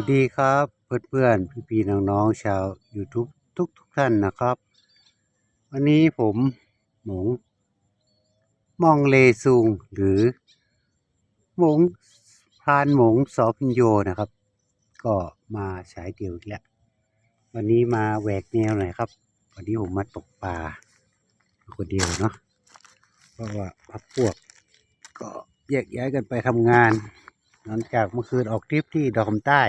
วัสดีครับเพื่อนๆ พี่ๆน้องๆชาว YouTube ทุกทุกๆท่านนะครับ วันนี้ผมหมงมองเลซุงหรือ หมงพรานหมงสอพิญโยนะครับ ก็มาฉายเดี่ยวอีกแล้ววันนี้มาแหวกแนวหน่อยครับ วันนี้ผมมาตกปลาคนเดียวเนาะเพราะว่าพักพวก ก็แยกย้ายกันไปทำงานหลังจากเมื่อคืนออกทริปที่ดอกคำใต้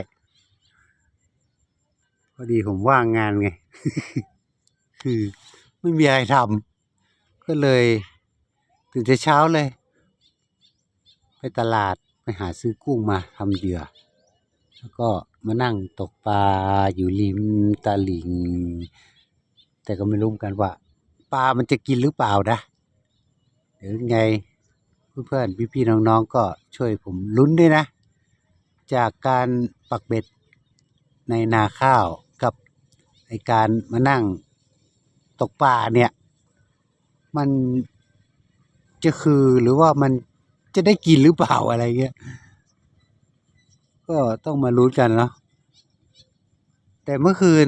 อดีผมว่างงานไงคือไม่มีอะไรทำก็เลยตื่นแต่เช้าเลย ไปตลาดไปหาซื้อกุ้งมาทำเหยื่อ แล้วก็มานั่งตกปลาอยู่ริมตลิ่งแต่ก็ไม่รู้เหมือนกันว่าปลามันจะกินหรือเปล่านะเดี๋ยวยังไงเพื่อนๆพี่ๆน้องๆก็ช่วยผมลุ้นด้วยนะ จากการปักเบ็ดในนาข้าวกับ ในการมานั่งตกปลาเนี่ย มันจะคือหรือว่ามันจะได้กินหรือเปล่าอะไรเงี้ย ก็ต้องมาลุ้นกันเนาะแต่เมื่อคืน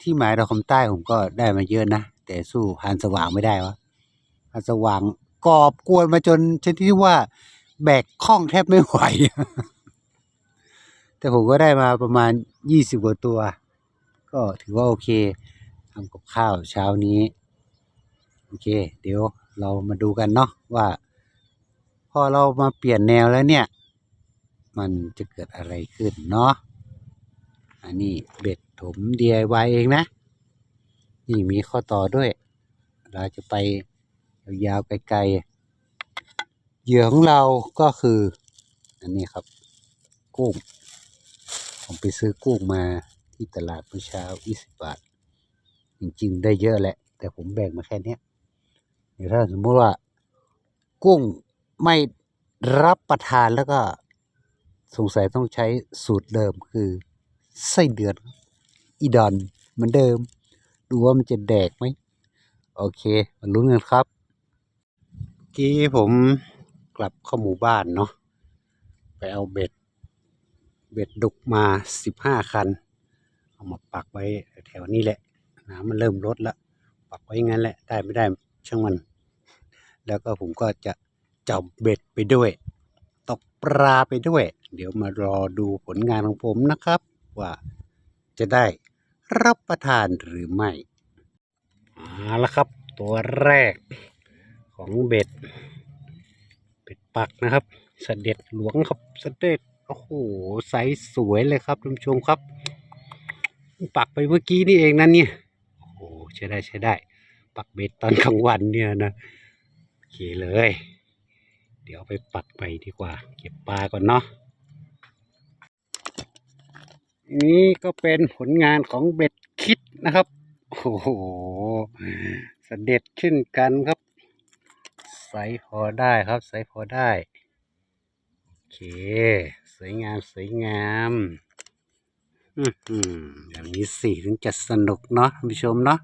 ที่หมายดอกคำใต้ผมก็ได้มาเยอะนะ แต่สู้หานสว่างไม่ได้วะหานสว่างกอบกวนมาจนชนิดที่ว่าแบกข้องแทบไม่ไหว แต่ผมก็ได้มาประมาณยี่สิบกว่าตัว ก็ถือว่าโอเคทำกับข้าวเช้านี้ โอเค เดี๋ยวเรามาดูกันเนาะว่า พอเรามาเปลี่ยนแนวแล้วเนี่ย มันจะเกิดอะไรขึ้นเนาะอันนี้เบ็ดถม DIY เองนะ นี่มีข้อต่อด้วย เราจะไปยาวไกลๆเหยื่อของเราก็คือ อันนี้ครับ กุ้ง ผมไปซื้อกุ้งมา ที่ตลาดเมื่อเช้า 20 บาท จริงๆ ได้เยอะแหละ แต่ผมแบ่งมาแค่นี้เดี๋ยวถ้าสมมติว่า กุ้งไม่รับประทานแล้วก็สงสัยต้องใช้สูตรเดิมคือไส้เดือนอีดอนเหมือนเดิม ดูว่ามันจะแดกไหม โอเค มาลุ้นกันครับ กี้ผมกลับเข้าหมู่บ้านเนาะไปเอาเบ็ด เบ็ดดุกมาสิบห้าคัน เอามาปักไว้แถวนี้แหละน้ำมันเริ่มลดแล้วปักไว้งั้นแหละได้ไม่ได้ช่างมัน แล้วก็ผมก็จะจับเบ็ดไปด้วย ตกปลาไปด้วย เดี๋ยวมารอดูผลงานของผมนะครับ ว่าจะได้รับประทานหรือไม่เอาละครับ ตัวแรกของเบ็ดเป็ดปักนะครับเสด็จหลวงครับเสด็จโอ้โหไซส์สวยเลยครับท่านผู้ชมครับ ปักไปเมื่อกี้นี่เองนั่นเนี่ยโอ้โหใช้ได้ใช้ได้ ปักเบ็ดตอนกลางวันเนี่ยนะโอเคเลย เดี๋ยวไปปักไปดีกว่า เก็บปลาก่อนเนาะนี่ก็เป็นผลงานของเบ็ดคิดนะครับ โอ้โหสเสด็จเช่นกันครับไซส์พอได้ครับไซส์พอได้ โอเค สวยงามสวยงาม อย่างนี้สิถึงจะสนุกเนาะท่านผู้ชมเนาะ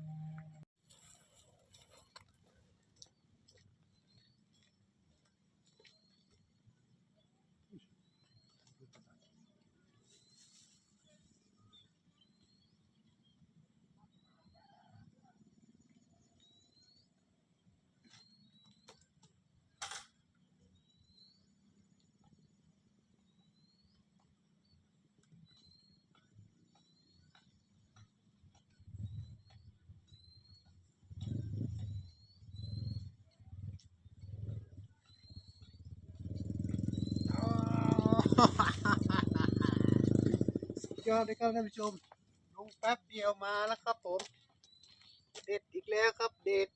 สุด ยอดเลยครับท่านผู้ชมลงแป๊บเดียวมาแล้วครับผม เด็ดอีกแล้วครับเด็ด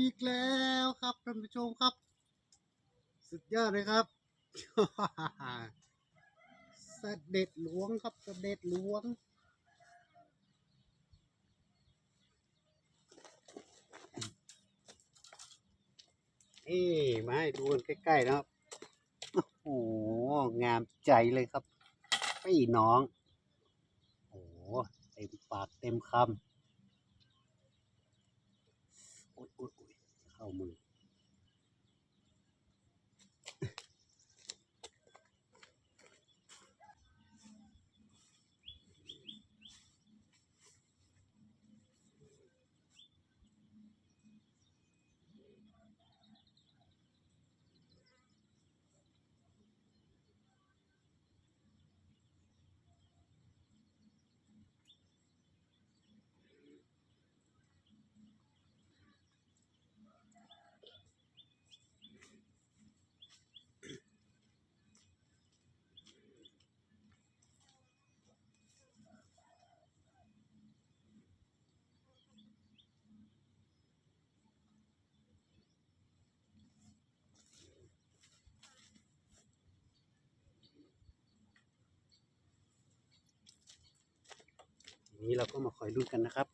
อีกแล้วครับท่านผู้ชมครับ สุดยอดเลยครับเสด็จหลวงครับเสด็จหลวงเอ๊มาให้ดูกันใกล้ๆนะครับ โอ้โห งามใจเลยครับพี่น้อง โอ้โห เต็มปากเต็มคำ โอ๊ยโอ๊ยโอ๊ยเข้ามือ นี้เราก็มาคอยลุ้นกันนะครับ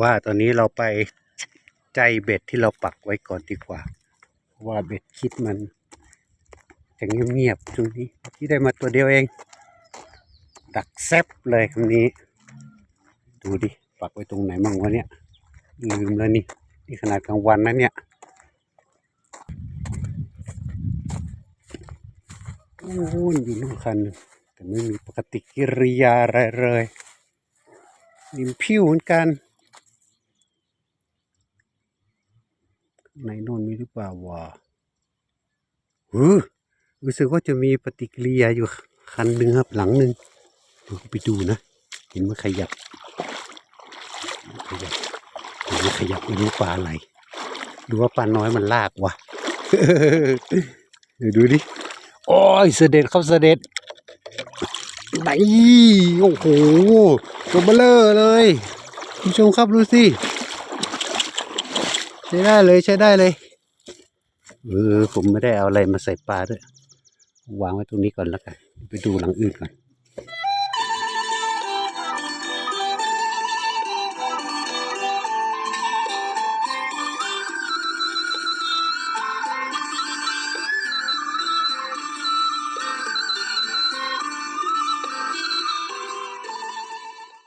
ว่าตอนนี้เราไปใจเบ็ดที่เราปักไว้ก่อนดีกว่า เพราะว่าเบ็ดคิดมันจะเงียบๆช่วงนี้ที่ได้มาตัวเดียวเอง ดักแซบเลยคำนี้ ดูดิ ปักไว้ตรงไหนมั่งวะเนี่ย ลืมแล้วนี่ นี่ขนาดกลางวันนะเนี่ยโอ้โหอยู่นู่นคันนึงแต่ไม่มีปกติกิริยาอะไรเลยนิ่มผิวเหมือนกันข้าง ในโน่นมีหรือเปล่าวะหือรู้สึกว่าจะมีปฏิกิริยาอยู่คันหนึ่งครับหลังหนึ่งไปดูนะ เห็นมันขยับ ขยับเห็นมันขยับไม่รู้ปลาอะไรดูว่าปลาน้อยมันลากวะเดี๋ยวดูดิโอ้ยเสด็จเข้าเสด็จไหนโอ้โหตัวเบลอเลยคุณผู้ชมครับดูสิ ใช้ได้เลยใช้ได้เลยเออผมไม่ได้เอาอะไรมาใส่ปลาด้วย วางไว้ตรงนี้ก่อนแล้วกัน ไปดูหลังอื่นก่อน